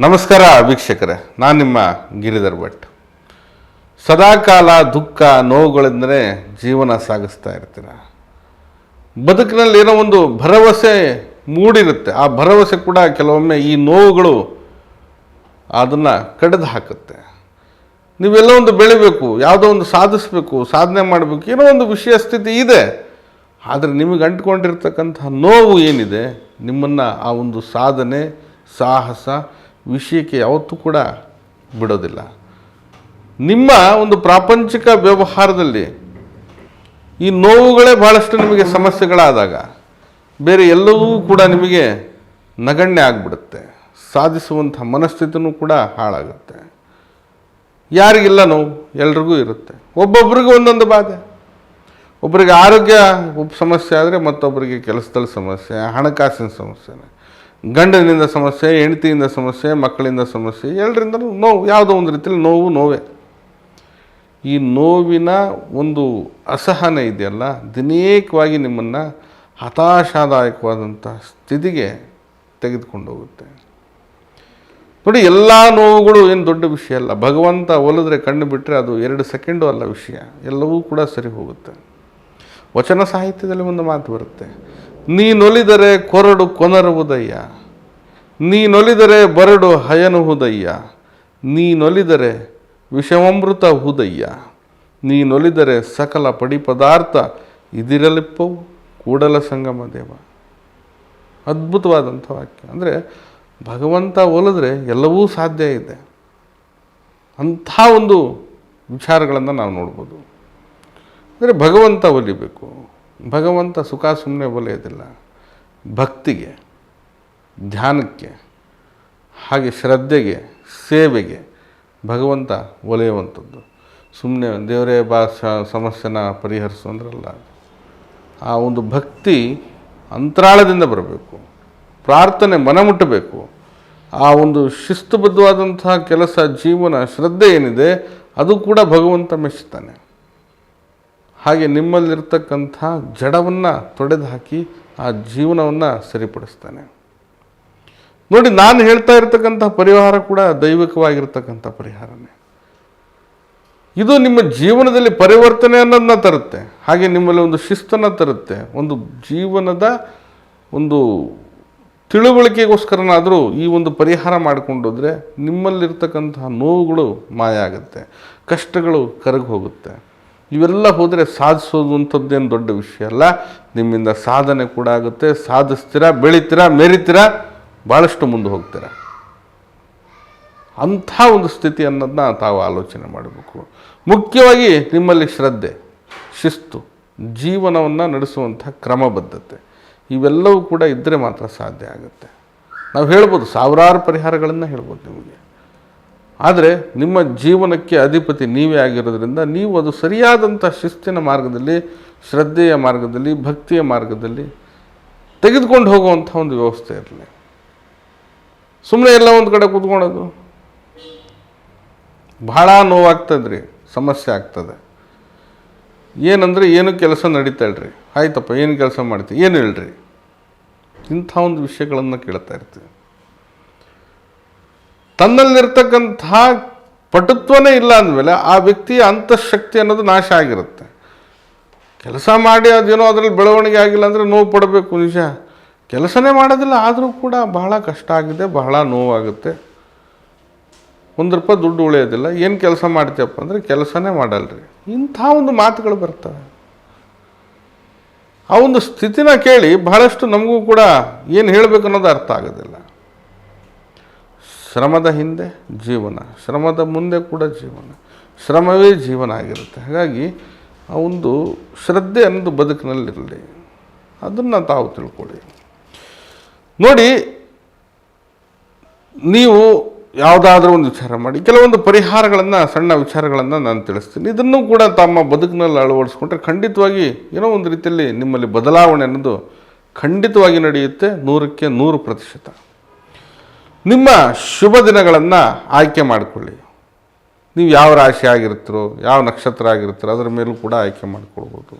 ನಮಸ್ಕಾರ ವೀಕ್ಷಕರೇ, ನಾನು ನಿಮ್ಮ ಗಿರಿಧರ್ ಭಟ್. ಸದಾಕಾಲ ದುಃಖ ನೋವುಗಳೆಂದರೆ ಜೀವನ ಸಾಗಿಸ್ತಾ ಇರ್ತೀರ? ಬದುಕಿನಲ್ಲಿ ಏನೋ ಒಂದು ಭರವಸೆ ಮೂಡಿರುತ್ತೆ. ಆ ಭರವಸೆ ಕೂಡ ಕೆಲವೊಮ್ಮೆ ಈ ನೋವುಗಳು ಅದನ್ನು ಕಡಿದು ಹಾಕುತ್ತೆ ನೀವೆಲ್ಲ ಒಂದು ಬೆಳಿಬೇಕು, ಯಾವುದೋ ಒಂದು ಸಾಧಿಸಬೇಕು, ಸಾಧನೆ ಮಾಡಬೇಕು, ಏನೋ ಒಂದು ವಿಷಯ ಸ್ಥಿತಿ ಇದೆ. ಆದರೆ ನಿಮಗೆ ಅಂಟ್ಕೊಂಡಿರ್ತಕ್ಕಂತಹ ನೋವು ಏನಿದೆ? ನಿಮ್ಮನ್ನು ಆ ಒಂದು ಸಾಧನೆ, ಸಾಹಸ ವಿಷಯಕ್ಕೆ ಯಾವತ್ತೂ ಕೂಡ ಬಿಡೋದಿಲ್ಲ. ನಿಮ್ಮ ಒಂದು ಪ್ರಾಪಂಚಿಕ ವ್ಯವಹಾರದಲ್ಲಿ ಈ ನೋವುಗಳೇ ಭಾಳಷ್ಟು ನಿಮಗೆ ಸಮಸ್ಯೆಗಳಾದಾಗ ಬೇರೆ ಎಲ್ಲವೂ ಕೂಡ ನಿಮಗೆ ನಗಣ್ಯ ಆಗಿಬಿಡುತ್ತೆ. ಸಾಧಿಸುವಂಥ ಮನಸ್ಥಿತಿನೂ ಕೂಡ ಹಾಳಾಗುತ್ತೆ. ಯಾರಿಗಿಲ್ಲ ನೋವು? ಎಲ್ರಿಗೂ ಇರುತ್ತೆ. ಒಬ್ಬೊಬ್ರಿಗೂ ಒಂದೊಂದು ಬಾಧೆ. ಒಬ್ಬರಿಗೆ ಆರೋಗ್ಯ ಸಮಸ್ಯೆ ಆದರೆ ಮತ್ತೊಬ್ಬರಿಗೆ ಕೆಲಸದಲ್ಲಿ ಸಮಸ್ಯೆ, ಹಣಕಾಸಿನ ಸಮಸ್ಯೆ ಗಂಡನಿಂದ ಸಮಸ್ಯೆ, ಹೆಂಡತಿಯಿಂದ ಸಮಸ್ಯೆ, ಮಕ್ಕಳಿಂದ ಸಮಸ್ಯೆ ಎಲ್ಲರಿಂದಲೂ ನೋವು, ಯಾವುದೋ ಒಂದು ರೀತಿಯಲ್ಲಿ ನೋವು, ನೋವೇ. ಈ ನೋವಿನ ಒಂದು ಅಸಹನೆ ಇದೆಯಲ್ಲ, ದಿನೇಕವಾಗಿ ನಿಮ್ಮನ್ನು ಹತಾಶಾದಾಯಕವಾದಂಥ ಸ್ಥಿತಿಗೆ ತೆಗೆದುಕೊಂಡು ಹೋಗುತ್ತೆ ನೋಡಿ, ಎಲ್ಲ ನೋವುಗಳು ಏನು ದೊಡ್ಡ ವಿಷಯ ಅಲ್ಲ. ಭಗವಂತ ಒಲಿದ್ರೆ ಕಣ್ಣು ಬಿಟ್ಟರೆ ಅದು ಎರಡು ಸೆಕೆಂಡು ಅಲ್ಲ ವಿಷಯ. ಎಲ್ಲವೂ ಕೂಡ ಸರಿ ಹೋಗುತ್ತೆ. ವಚನ ಸಾಹಿತ್ಯದಲ್ಲಿ ಒಂದು ಮಾತು ಬರುತ್ತೆ. ನೀನೊಲಿದರೆ ಕೊರಡು ಕೊನರುವುದಯ್ಯ. ನೀನೊಲಿದರೆ ಬರಡು ಹಯನುಹುದಯ್ಯ. ನೀನೊಲಿದರೆ ವಿಷಮಮೃತ ಹುದಯ್ಯ. ನೀನೊಲಿದರೆ ಸಕಲ ಪಡಿ ಪದಾರ್ಥ ಇದಿರಲಿಪ್ಪವು. ಕೂಡಲ ಸಂಗಮ ದೇವ. ಅದ್ಭುತವಾದಂಥ ವಾಕ್ಯ. ಅಂದರೆ ಭಗವಂತ ಒಲಿದ್ರೆ ಎಲ್ಲವೂ ಸಾಧ್ಯ ಇದೆ. ಅಂಥ ಒಂದು ವಿಚಾರಗಳನ್ನು ನಾವು ನೋಡ್ಬೋದು. ಅಂದರೆ ಭಗವಂತ ಒಲಿಬೇಕು ಭಗವಂತ ಸುಖ ಸುಮ್ಮನೆ ಒಲೆಯೋದಿಲ್ಲ. ಭಕ್ತಿಗೆ, ಧ್ಯಾನಕ್ಕೆ, ಹಾಗೆ ಶ್ರದ್ಧೆಗೆ, ಸೇವೆಗೆ ಭಗವಂತ ಒಲೆಯುವಂಥದ್ದು. ಸುಮ್ಮನೆ ದೇವರೇ ಬಾ ಸಮಸ್ಯೆನ ಪರಿಹರಿಸು ಅಂದ್ರಲ್ಲ, ಆ ಒಂದು ಭಕ್ತಿ ಅಂತರಾಳದಿಂದ ಬರಬೇಕು. ಪ್ರಾರ್ಥನೆ ಮನಮುಟ್ಟಬೇಕು. ಆ ಒಂದು ಶಿಸ್ತುಬದ್ಧವಾದಂತಹ ಕೆಲಸ, ಜೀವನ, ಶ್ರದ್ಧೆ ಏನಿದೆ, ಅದು ಕೂಡ ಭಗವಂತ ಮೆಚ್ಚುತ್ತಾನೆ ಹಾಗೆ ನಿಮ್ಮಲ್ಲಿರ್ತಕ್ಕಂಥ ಜಡವನ್ನು ತೊಡೆದು ಹಾಕಿ ಆ ಜೀವನವನ್ನು ಸರಿಪಡಿಸ್ತಾನೆ. ನೋಡಿ, ನಾನು ಹೇಳ್ತಾ ಇರ್ತಕ್ಕಂಥ ಪರಿಹಾರ ಕೂಡ ದೈವಿಕವಾಗಿರ್ತಕ್ಕಂಥ ಪರಿಹಾರನೇ. ಇದು ನಿಮ್ಮ ಜೀವನದಲ್ಲಿ ಪರಿವರ್ತನೆ ಅನ್ನೋದನ್ನ ತರುತ್ತೆ. ಹಾಗೆ ನಿಮ್ಮಲ್ಲಿ ಒಂದು ಶಿಸ್ತನ್ನು ತರುತ್ತೆ. ಒಂದು ಜೀವನದ ಒಂದು ತಿಳುವಳಿಕೆಗೋಸ್ಕರನಾದರೂ ಈ ಒಂದು ಪರಿಹಾರ ಮಾಡಿಕೊಂಡೋದ್ರೆ ನಿಮ್ಮಲ್ಲಿರ್ತಕ್ಕಂತಹ ನೋವುಗಳು ಮಾಯ ಆಗುತ್ತೆ ಕಷ್ಟಗಳು ಕರಗಿ ಹೋಗುತ್ತೆ. ಇವೆಲ್ಲ ಹೋದರೆ ಸಾಧಿಸೋದು ಅಂಥದ್ದೇನು ದೊಡ್ಡ ವಿಷಯ ಅಲ್ಲ? ನಿಮ್ಮಿಂದ ಸಾಧನೆ ಕೂಡ ಆಗುತ್ತೆ, ಸಾಧಿಸ್ತೀರಾ, ಬೆಳಿತೀರಾ, ಮೆರಿತೀರಾ ಭಾಳಷ್ಟು ಮುಂದೆ ಹೋಗ್ತೀರಾ. ಅಂಥ ಒಂದು ಸ್ಥಿತಿ ಅನ್ನೋದನ್ನ ತಾವು ಆಲೋಚನೆ ಮಾಡಬೇಕು. ಮುಖ್ಯವಾಗಿ ನಿಮ್ಮಲ್ಲಿ ಶ್ರದ್ಧೆ, ಶಿಸ್ತು, ಜೀವನವನ್ನು ನಡೆಸುವಂಥ ಕ್ರಮಬದ್ಧತೆ, ಇವೆಲ್ಲವೂ ಕೂಡ ಇದ್ದರೆ ಮಾತ್ರ ಸಾಧ್ಯ ಆಗುತ್ತೆ. ನಾವು ಹೇಳ್ಬೋದು, ಸಾವಿರಾರು ಪರಿಹಾರಗಳನ್ನು ಹೇಳ್ಬೋದು ನಿಮಗೆ. ಆದರೆ ನಿಮ್ಮ ಜೀವನಕ್ಕೆ ಅಧಿಪತಿ ನೀವೇ ಆಗಿರೋದ್ರಿಂದ ನೀವು ಅದು ಸರಿಯಾದಂಥ ಶಿಸ್ತಿನ ಮಾರ್ಗದಲ್ಲಿ, ಶ್ರದ್ಧೆಯ ಮಾರ್ಗದಲ್ಲಿ, ಭಕ್ತಿಯ ಮಾರ್ಗದಲ್ಲಿ ತೆಗೆದುಕೊಂಡು ಹೋಗುವಂಥ ಒಂದು ವ್ಯವಸ್ಥೆ ಇರಲಿ. ಸುಮ್ಮನೆ ಎಲ್ಲ ಒಂದು ಕಡೆ ಕೂತ್ಕೊಳ್ಳೋದು. ಭಾಳ ನೋವಾಗ್ತದ್ರಿ ಸಮಸ್ಯೆ ಆಗ್ತದೆ. ಏನಂದರೆ ಏನು ಕೆಲಸ ನಡೀತಾ ಇಲ್ರಿ? ಆಯ್ತಪ್ಪ, ಏನು ಕೆಲಸ ಮಾಡ್ತೀವಿ ಏನು ಹೇಳ್ರಿ? ಇಂಥ ಒಂದು ವಿಷಯಗಳನ್ನು ಕೇಳ್ತಾ ಇರ್ತೀವಿ. ತನ್ನಲ್ಲಿರ್ತಕ್ಕಂಥ ಪಟುತ್ವನೇ ಇಲ್ಲ ಅಂದಮೇಲೆ ಆ ವ್ಯಕ್ತಿಯ ಅಂತಃಶಕ್ತಿ ಅನ್ನೋದು ನಾಶ ಆಗಿರುತ್ತೆ. ಕೆಲಸ ಮಾಡಿ ಅದೇನೋ ಅದರಲ್ಲಿ ಬೆಳವಣಿಗೆ ಆಗಿಲ್ಲ ಅಂದರೆ ನೋವು ಪಡಬೇಕು ನಿಜ. ಕೆಲಸನೇ ಮಾಡೋದಿಲ್ಲ, ಆದರೂ ಕೂಡ ಬಹಳ ಕಷ್ಟ ಆಗಿದೆ, ಬಹಳ ನೋವಾಗುತ್ತೆ. ಒಂದು ರೂಪಾಯಿ ದುಡ್ಡು ಉಳಿಯೋದಿಲ್ಲ, ಏನು ಕೆಲಸ ಮಾಡ್ತೀಯಪ್ಪ ಅಂದರೆ ಕೆಲಸನೇ ಮಾಡಲ್ರಿ. ಇಂಥ ಒಂದು ಮಾತುಗಳು ಬರ್ತವೆ. ಆ ಒಂದು ಸ್ಥಿತಿನ ಕೇಳಿ ಬಹಳಷ್ಟು ನಮಗೂ ಕೂಡ ಏನು ಹೇಳಬೇಕು ಅನ್ನೋದು ಅರ್ಥ ಆಗೋದಿಲ್ಲ. ಶ್ರಮದ ಹಿಂದೆ ಜೀವನ, ಶ್ರಮದ ಮುಂದೆ ಕೂಡ ಜೀವನ, ಶ್ರಮವೇ ಜೀವನ ಆಗಿರುತ್ತೆ. ಹಾಗಾಗಿ ಆ ಒಂದು ಶ್ರದ್ಧೆ ಅನ್ನೋದು ಬದುಕಿನಲ್ಲಿರಲಿ. ಅದನ್ನು ತಾವು ತಿಳ್ಕೊಳ್ಳಿ. ನೋಡಿ, ನೀವು ಯಾವುದಾದ್ರೂ ಒಂದು ವಿಚಾರ ಮಾಡಿ, ಕೆಲವೊಂದು ಪರಿಹಾರಗಳನ್ನು, ಸಣ್ಣ ವಿಚಾರಗಳನ್ನು ನಾನು ತಿಳಿಸ್ತೀನಿ. ಇದನ್ನು ಕೂಡ ತಮ್ಮ ಬದುಕಿನಲ್ಲಿ ಅಳವಡಿಸ್ಕೊಂಡ್ರೆ ಖಂಡಿತವಾಗಿ ಏನೋ ಒಂದು ರೀತಿಯಲ್ಲಿ ನಿಮ್ಮಲ್ಲಿ ಬದಲಾವಣೆ ಅನ್ನೋದು ಖಂಡಿತವಾಗಿ ನಡೆಯುತ್ತೆ. ನೂರಕ್ಕೆ ನೂರು ಪ್ರತಿಶತ. ನಿಮ್ಮ ಶುಭ ದಿನಗಳನ್ನು ಆಯ್ಕೆ ಮಾಡಿಕೊಳ್ಳಿ. ನೀವು ಯಾವ ರಾಶಿ ಆಗಿರ್ತೀರೋ ಯಾವ ನಕ್ಷತ್ರ ಆಗಿರ್ತೀರೋ ಅದರ ಮೇಲೂ ಕೂಡ ಆಯ್ಕೆ ಮಾಡಿಕೊಳ್ಬೋದು.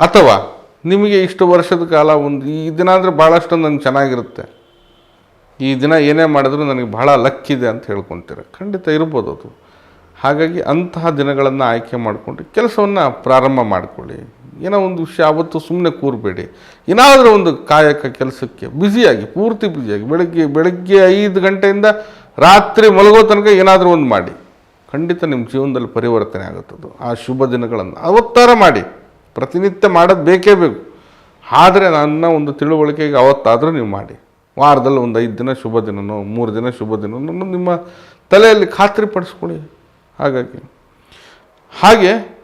ಅಥವಾ ನಿಮಗೆ ಇಷ್ಟು ವರ್ಷದ ಕಾಲ ಒಂದು, ಈ ದಿನ ಅಂದರೆ ಭಾಳಷ್ಟು ನನಗೆ ಚೆನ್ನಾಗಿರುತ್ತೆ. ಈ ದಿನ ಏನೇ ಮಾಡಿದ್ರು ನನಗೆ ಬಹಳ ಲಕ್ ಇದೆ ಅಂತ ಹೇಳ್ಕೊತೀರ. ಖಂಡಿತ ಇರ್ಬೋದು ಅದು. ಹಾಗಾಗಿ ಅಂತಹ ದಿನಗಳನ್ನು ಆಯ್ಕೆ ಮಾಡಿಕೊಂಡು ಕೆಲಸವನ್ನು ಪ್ರಾರಂಭ ಮಾಡಿಕೊಳ್ಳಿ. ಏನೋ ಒಂದು ವಿಷಯ ಅವತ್ತು ಸುಮ್ಮನೆ ಕೂರಬೇಡಿ. ಏನಾದರೂ ಒಂದು ಕಾಯಕ ಕೆಲಸಕ್ಕೆ ಬ್ಯುಸಿಯಾಗಿ, ಪೂರ್ತಿ ಬ್ಯುಸಿಯಾಗಿ, ಬೆಳಗ್ಗೆ ಬೆಳಗ್ಗೆ ಐದು ಗಂಟೆಯಿಂದ ರಾತ್ರಿ ಮಲಗೋ ತನಕ ಏನಾದರೂ ಒಂದು ಮಾಡಿ. ಖಂಡಿತ ನಿಮ್ಮ ಜೀವನದಲ್ಲಿ ಪರಿವರ್ತನೆ ಆಗುತ್ತದು. ಆ ಶುಭ ದಿನಗಳನ್ನು ಅವತ್ತಾರ ಮಾಡಿ. ಪ್ರತಿನಿತ್ಯ ಮಾಡೋದು ಬೇಕೇ ಬೇಕು. ಆದರೆ ನನ್ನ ಒಂದು ತಿಳುವಳಿಕೆಗೆ ಅವತ್ತಾದರೂ ನೀವು ಮಾಡಿ. ವಾರದಲ್ಲಿ ಒಂದು ಐದು ದಿನ ಶುಭ ದಿನನೋ, ಮೂರು ದಿನ ಶುಭ ದಿನನೋ ನಿಮ್ಮ ತಲೆಯಲ್ಲಿ ಖಾತ್ರಿ ಪಡಿಸ್ಕೊಳ್ಳಿ. ಹಾಗಾಗಿ, ಹಾಗೆ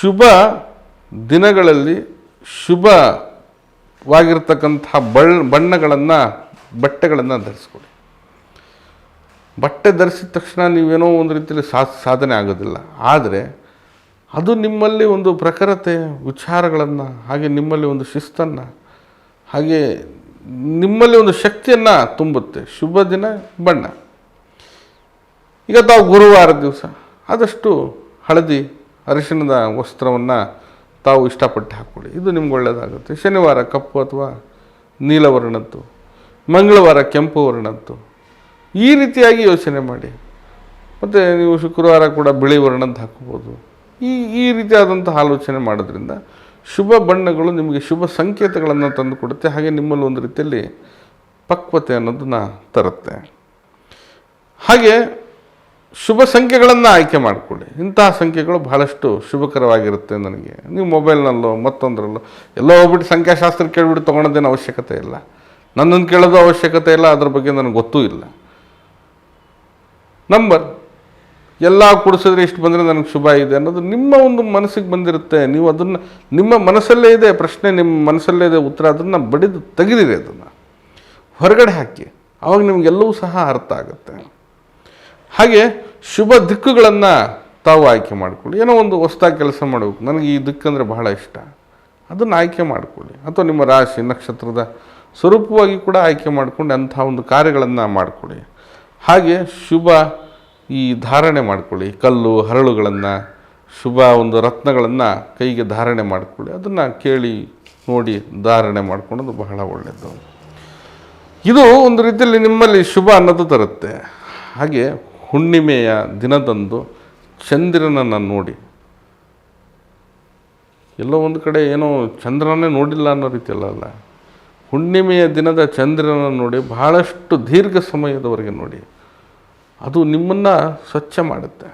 ಶುಭ ದಿನಗಳಲ್ಲಿ ಶುಭವಾಗಿರ್ತಕ್ಕಂಥ ಬಳ್ ಬಣ್ಣಗಳನ್ನು, ಬಟ್ಟೆಗಳನ್ನು ಧರಿಸ್ಕೊಳ್ಳಿ ಬಟ್ಟೆ ಧರಿಸಿದ ತಕ್ಷಣ ನೀವೇನೋ ಒಂದು ರೀತಿಯಲ್ಲಿ ಸಾಧನೆ ಆಗೋದಿಲ್ಲ. ಆದರೆ ಅದು ನಿಮ್ಮಲ್ಲಿ ಒಂದು ಪ್ರಖರತೆ, ವಿಚಾರಗಳನ್ನು, ಹಾಗೆ ನಿಮ್ಮಲ್ಲಿ ಒಂದು ಶಿಸ್ತನ್ನು, ಹಾಗೆ ನಿಮ್ಮಲ್ಲಿ ಒಂದು ಶಕ್ತಿಯನ್ನು ತುಂಬುತ್ತೆ. ಶುಭ ದಿನ, ಬಣ್ಣ. ಈಗ ತಾವು ಗುರುವಾರ ದಿವಸ ಆದಷ್ಟು ಹಳದಿ ಅರಿಶಿಣದ ವಸ್ತ್ರವನ್ನು ತಾವು ಇಷ್ಟಪಟ್ಟು ಹಾಕ್ಕೊಳ್ಳಿ. ಇದು ನಿಮ್ಗೆ ಒಳ್ಳೆಯದಾಗುತ್ತೆ ಶನಿವಾರ ಕಪ್ಪು ಅಥವಾ ನೀಲವರ್ಣದ್ದು, ಮಂಗಳವಾರ ಕೆಂಪು ವರ್ಣದ್ದು ಈ ರೀತಿಯಾಗಿ ಯೋಚನೆ ಮಾಡಿ. ಮತ್ತು ನೀವು ಶುಕ್ರವಾರ ಕೂಡ ಬಿಳಿ ವರ್ಣದ್ದು ಹಾಕ್ಬೋದು. ಈ ಈ ರೀತಿಯಾದಂಥ ಆಲೋಚನೆ ಮಾಡೋದ್ರಿಂದ ಶುಭ ಬಣ್ಣಗಳು ನಿಮಗೆ ಶುಭ ಸಂಕೇತಗಳನ್ನು ತಂದು ಕೊಡುತ್ತೆ. ಹಾಗೆ ನಿಮ್ಮಲ್ಲಿ ಒಂದು ರೀತಿಯಲ್ಲಿ ಪಕ್ವತೆ ಅನ್ನೋದನ್ನ ತರುತ್ತೆ. ಹಾಗೆ ಶುಭ ಸಂಖ್ಯೆಗಳನ್ನು ಆಯ್ಕೆ ಮಾಡಿಕೊಳ್ಳಿ. ಇಂತಹ ಸಂಖ್ಯೆಗಳು ಬಹಳಷ್ಟು ಶುಭಕರವಾಗಿರುತ್ತೆ ನನಗೆ. ನೀವು ಮೊಬೈಲ್ನಲ್ಲೋ ಮತ್ತೊಂದರಲ್ಲೋ ಎಲ್ಲೋ ಹೋಗ್ಬಿಟ್ಟು ಸಂಖ್ಯಾಶಾಸ್ತ್ರ ಕೇಳಿಬಿಟ್ಟು ತೊಗೊಳೋದೇನು ಅವಶ್ಯಕತೆ ಇಲ್ಲ. ನನ್ನನ್ನು ಕೇಳೋದು ಅವಶ್ಯಕತೆ ಇಲ್ಲ, ಅದ್ರ ಬಗ್ಗೆ ನನಗೆ ಗೊತ್ತೂ ಇಲ್ಲ. ನಂಬರ್. ಎಲ್ಲ ಕೊಡಿಸಿದ್ರೆ ಇಷ್ಟು ಬಂದರೆ ನನಗೆ ಶುಭ ಇದೆ ಅನ್ನೋದು ನಿಮ್ಮ ಒಂದು ಮನಸ್ಸಿಗೆ ಬಂದಿರುತ್ತೆ. ನೀವು ಅದನ್ನು, ನಿಮ್ಮ ಮನಸ್ಸಲ್ಲೇ ಇದೆ, ಪ್ರಶ್ನೆ ನಿಮ್ಮ ಮನಸ್ಸಲ್ಲೇ ಇದೆ, ಉತ್ತರ ಅದನ್ನು ಬಡಿದು ತೆಗೆದಿರಿ ಅದನ್ನು. ಹೊರಗಡೆ ಹಾಕಿ. ಆವಾಗ ನಿಮಗೆಲ್ಲವೂ ಸಹ ಅರ್ಥ ಆಗುತ್ತೆ. ಹಾಗೆ ಶುಭ ದಿಕ್ಕುಗಳನ್ನು ತಾವು ಆಯ್ಕೆ ಮಾಡಿಕೊಳ್ಳಿ. ಏನೋ ಒಂದು ಹೊಸ್ದಾಗಿ ಕೆಲಸ ಮಾಡಬೇಕು. ನನಗೆ ಈ ದಿಕ್ಕಂದರೆ ಬಹಳ ಇಷ್ಟ. ಅದನ್ನು ಆಯ್ಕೆ ಮಾಡಿಕೊಳ್ಳಿ. ಅಥವಾ ನಿಮ್ಮ ರಾಶಿ, ನಕ್ಷತ್ರದ ಸ್ವರೂಪವಾಗಿ ಕೂಡ ಆಯ್ಕೆ ಮಾಡಿಕೊಂಡು ಅಂಥ ಒಂದು ಕಾರ್ಯಗಳನ್ನು ಮಾಡಿಕೊಳ್ಳಿ. ಹಾಗೆ ಶುಭ ಈ ಧಾರಣೆ ಮಾಡಿಕೊಳ್ಳಿ. ಕಲ್ಲು, ಹರಳುಗಳನ್ನು, ಶುಭ ಒಂದು ರತ್ನಗಳನ್ನು ಕೈಗೆ ಧಾರಣೆ ಮಾಡಿಕೊಳ್ಳಿ. ಅದನ್ನು ಕೇಳಿ, ನೋಡಿ, ಧಾರಣೆ ಮಾಡ್ಕೊಳ್ಳೋದು ಬಹಳ ಒಳ್ಳೆಯದು ಇದು ಒಂದು ರೀತಿಯಲ್ಲಿ ನಿಮ್ಮಲ್ಲಿ ಶುಭ ಅನ್ನೋದು ತರುತ್ತೆ. ಹಾಗೆ ಹುಣ್ಣಿಮೆಯ ದಿನದಂದು ಚಂದ್ರನನ್ನು ನೋಡಿ. ಎಲ್ಲೋ ಒಂದು ಕಡೆ ಏನೋ ಚಂದ್ರನೇ ನೋಡಿಲ್ಲ ಅನ್ನೋ ರೀತಿಯಲ್ಲ ಹುಣ್ಣಿಮೆಯ ದಿನದ ಚಂದ್ರನನ್ನು ನೋಡಿ, ಬಹಳಷ್ಟು ದೀರ್ಘ ಸಮಯದವರೆಗೆ ನೋಡಿ. ಅದು ನಿಮ್ಮನ್ನು ಸ್ವಚ್ಛ ಮಾಡುತ್ತೆ.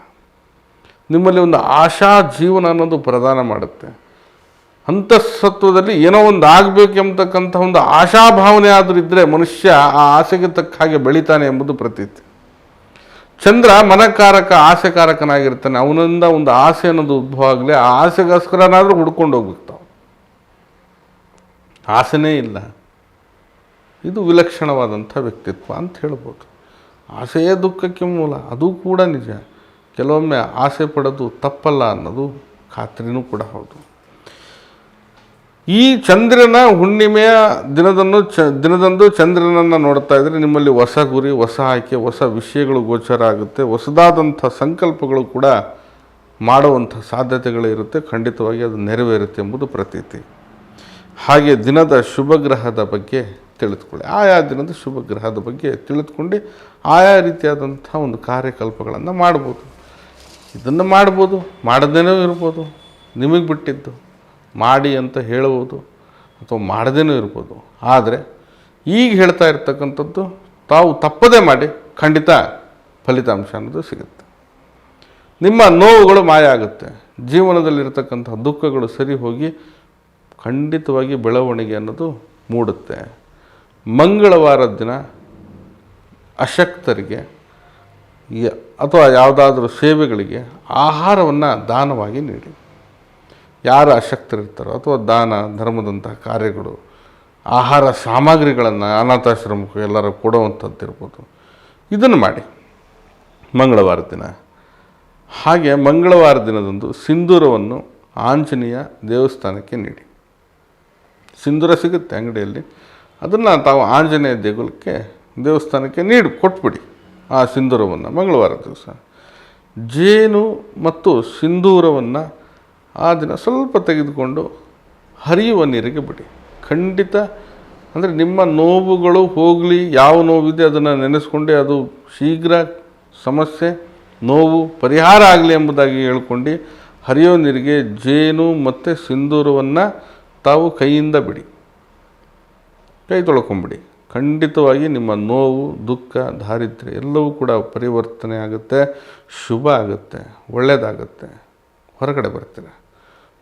ನಿಮ್ಮಲ್ಲಿ ಒಂದು ಆಶಾ ಜೀವನ ಅನ್ನೋದು ಪ್ರದಾನ ಮಾಡುತ್ತೆ. ಅಂತಃಸತ್ವದಲ್ಲಿ ಏನೋ ಒಂದು ಆಗಬೇಕೆಂಬತಕ್ಕಂಥ ಒಂದು ಆಶಾಭಾವನೆ ಆದರೂ ಇದ್ದರೆ ಮನುಷ್ಯ ಆ ಆಸೆಗೆ ತಕ್ಕ ಹಾಗೆ ಬೆಳಿತಾನೆ ಎಂಬುದು ಪ್ರತೀತಿ. ಚಂದ್ರ ಮನಕಾರಕ, ಆಸೆಕಾರಕನಾಗಿರ್ತಾನೆ. ಅವನಿಂದ ಒಂದು ಆಸೆ ಅನ್ನೋದು ಉದ್ಭವ ಆಗಲಿ, ಆ ಆಸೆಗೋಸ್ಕರನಾದರೂ ಹುಡ್ಕೊಂಡು ಹೋಗ್ಬೇಕು ತಾವು ಆಸೆನೇ ಇಲ್ಲ. ಇದು ವಿಲಕ್ಷಣವಾದಂಥ ವ್ಯಕ್ತಿತ್ವ ಅಂತ ಹೇಳ್ಬೋದು. ಆಸೆಯೇ ದುಃಖಕ್ಕೆ ಮೂಲ. ಅದು ಕೂಡ ನಿಜ. ಕೆಲವೊಮ್ಮೆ ಆಸೆ ಪಡೋದು ತಪ್ಪಲ್ಲ ಅನ್ನೋದು ಖಾತ್ರಿನೂ ಕೂಡ ಹೌದು. ಈ ಚಂದ್ರನ ಹುಣ್ಣಿಮೆಯ ದಿನದಂದು ಚ, ದಿನದಂದು ಚಂದ್ರನನ್ನು ನೋಡ್ತಾ ಇದ್ರೆ ನಿಮ್ಮಲ್ಲಿ ಹೊಸ ಗುರಿ, ಹೊಸ ಆಯ್ಕೆ, ಹೊಸ ವಿಷಯಗಳು ಗೋಚರ ಆಗುತ್ತೆ. ಹೊಸದಾದಂಥ ಸಂಕಲ್ಪಗಳು ಕೂಡ ಮಾಡುವಂಥ ಸಾಧ್ಯತೆಗಳು ಇರುತ್ತೆ ಖಂಡಿತವಾಗಿ ಅದು ನೆರವೇರುತ್ತೆ ಎಂಬುದು ಪ್ರತೀತಿ. ಹಾಗೆ ದಿನದ ಶುಭ ಗ್ರಹದ ಬಗ್ಗೆ ತಿಳಿದುಕೊಳ್ಳಿ. ಆಯಾ ದಿನದ ಶುಭ ಗ್ರಹದ ಬಗ್ಗೆ ತಿಳಿದುಕೊಂಡು ಆಯಾ ರೀತಿಯಾದಂಥ ಒಂದು ಕಾರ್ಯಕಲ್ಪಗಳನ್ನು ಮಾಡ್ಬೋದು. ಇದನ್ನು ಮಾಡ್ಬೋದು, ಮಾಡದೇನೂ ಇರ್ಬೋದು. ನಿಮಗೆ ಬಿಟ್ಟಿದ್ದು. ಮಾಡಿ ಅಂತ ಹೇಳುವುದು ಅಥವಾ ಮಾಡದೇನೂ ಇರ್ಬೋದು. ಆದರೆ ಈಗ ಹೇಳ್ತಾ ಇರ್ತಕ್ಕಂಥದ್ದು ತಾವು ತಪ್ಪದೇ ಮಾಡಿ ಖಂಡಿತ ಫಲಿತಾಂಶ ಅನ್ನೋದು ಸಿಗುತ್ತೆ. ನಿಮ್ಮ ನೋವುಗಳು ಮಾಯ ಆಗುತ್ತೆ. ಜೀವನದಲ್ಲಿರ್ತಕ್ಕಂಥ ದುಃಖಗಳು ಸರಿ ಹೋಗಿ ಖಂಡಿತವಾಗಿ ಬೆಳವಣಿಗೆ ಅನ್ನೋದು ಮೂಡುತ್ತೆ. ಮಂಗಳವಾರ ದಿನ ಅಶಕ್ತರಿಗೆ ಅಥವಾ ಯಾವುದಾದ್ರೂ ಸೇವೆಗಳಿಗೆ ಆಹಾರವನ್ನು ದಾನವಾಗಿ ನೀಡಿ. ಯಾರು ಅಶಕ್ತರಿರ್ತಾರೋ ಅಥವಾ ದಾನ ಧರ್ಮದಂತಹ ಕಾರ್ಯಗಳು, ಆಹಾರ ಸಾಮಗ್ರಿಗಳನ್ನು ಅನಾಥಾಶ್ರಮಕ್ಕೆ ಎಲ್ಲರೂ ಕೊಡುವಂಥದ್ದು ಇರ್ಬೋದು ಇದನ್ನು ಮಾಡಿ. ಮಂಗಳವಾರ ದಿನ. ಹಾಗೆ ಮಂಗಳವಾರ ದಿನದಂದು ಸಿಂಧೂರವನ್ನು ಆಂಜನೇಯ ದೇವಸ್ಥಾನಕ್ಕೆ ನೀಡಿ. ಸಿಂಧೂರ ಸಿಗುತ್ತೆ ಅಂಗಡಿಯಲ್ಲಿ. ಅದನ್ನು ತಾವು ಆಂಜನೇಯ ದೇಗುಲಕ್ಕೆ, ದೇವಸ್ಥಾನಕ್ಕೆ ನೀಡಿ, ಕೊಟ್ಬಿಡಿ ಆ ಸಿಂಧೂರವನ್ನು ಮಂಗಳವಾರ ದಿವಸ. ಜೇನು ಮತ್ತು ಸಿಂಧೂರವನ್ನು ಆ ದಿನ ಸ್ವಲ್ಪ ತೆಗೆದುಕೊಂಡು ಹರಿಯುವ ನೀರಿಗೆ ಬಿಡಿ. ಖಂಡಿತ ಅಂದರೆ ನಿಮ್ಮ ನೋವುಗಳು ಹೋಗಲಿ, ಯಾವ ನೋವಿದೆ ಅದನ್ನು ನೆನೆಸ್ಕೊಂಡೆ ಅದು ಶೀಘ್ರ ಸಮಸ್ಯೆ, ನೋವು, ಪರಿಹಾರ ಆಗಲಿ ಎಂಬುದಾಗಿ ಹೇಳ್ಕೊಂಡು ಹರಿಯೋ ನೀರಿಗೆ ಜೇನು ಮತ್ತು ಸಿಂಧೂರವನ್ನು ತಾವು ಕೈಯಿಂದ ಬಿಡಿ. ಕೈ ತೊಳ್ಕೊಂಬಿಡಿ. ಖಂಡಿತವಾಗಿ ನಿಮ್ಮ ನೋವು, ದುಃಖ, ದಾರಿದ್ರ್ಯ ಎಲ್ಲವೂ ಕೂಡ ಪರಿವರ್ತನೆ ಆಗುತ್ತೆ, ಶುಭ ಆಗುತ್ತೆ ಒಳ್ಳೆಯದಾಗುತ್ತೆ ಹೊರಗಡೆ ಬರ್ತೀರ?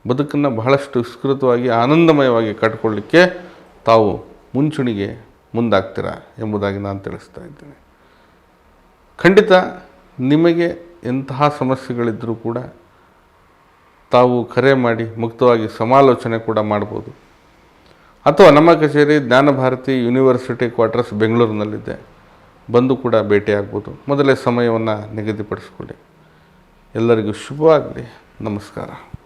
ಬದುಕನ್ನು ಬಹಳಷ್ಟು ವಿಸ್ತೃತವಾಗಿ, ಆನಂದಮಯವಾಗಿ ಕಟ್ಕೊಳ್ಳಿಕ್ಕೆ ತಾವು ಮುಂಚೂಣಿಗೆ ಮುಂದಾಗ್ತೀರಾ ಎಂಬುದಾಗಿ ನಾನು ತಿಳಿಸ್ತಾ ಇದ್ದೇನೆ. ಖಂಡಿತ ನಿಮಗೆ ಎಂತಹ ಸಮಸ್ಯೆಗಳಿದ್ದರೂ ಕೂಡ ತಾವು ಕರೆ ಮಾಡಿ ಮುಕ್ತವಾಗಿ ಸಮಾಲೋಚನೆ ಕೂಡ ಮಾಡ್ಬೋದು. ಅಥವಾ ನಮ್ಮ ಕಚೇರಿ ಜ್ಞಾನಭಾರತಿ ಯೂನಿವರ್ಸಿಟಿ ಕ್ವಾರ್ಟರ್ಸ್ ಬೆಂಗಳೂರಿನಲ್ಲಿದೆ. ಬಂದು ಕೂಡ ಭೇಟಿಯಾಗ್ಬೋದು. ಮೊದಲೇ ಸಮಯವನ್ನು ನಿಗದಿಪಡಿಸ್ಕೊಳ್ಳಿ. ಎಲ್ಲರಿಗೂ ಶುಭವಾಗಲಿ. ನಮಸ್ಕಾರ.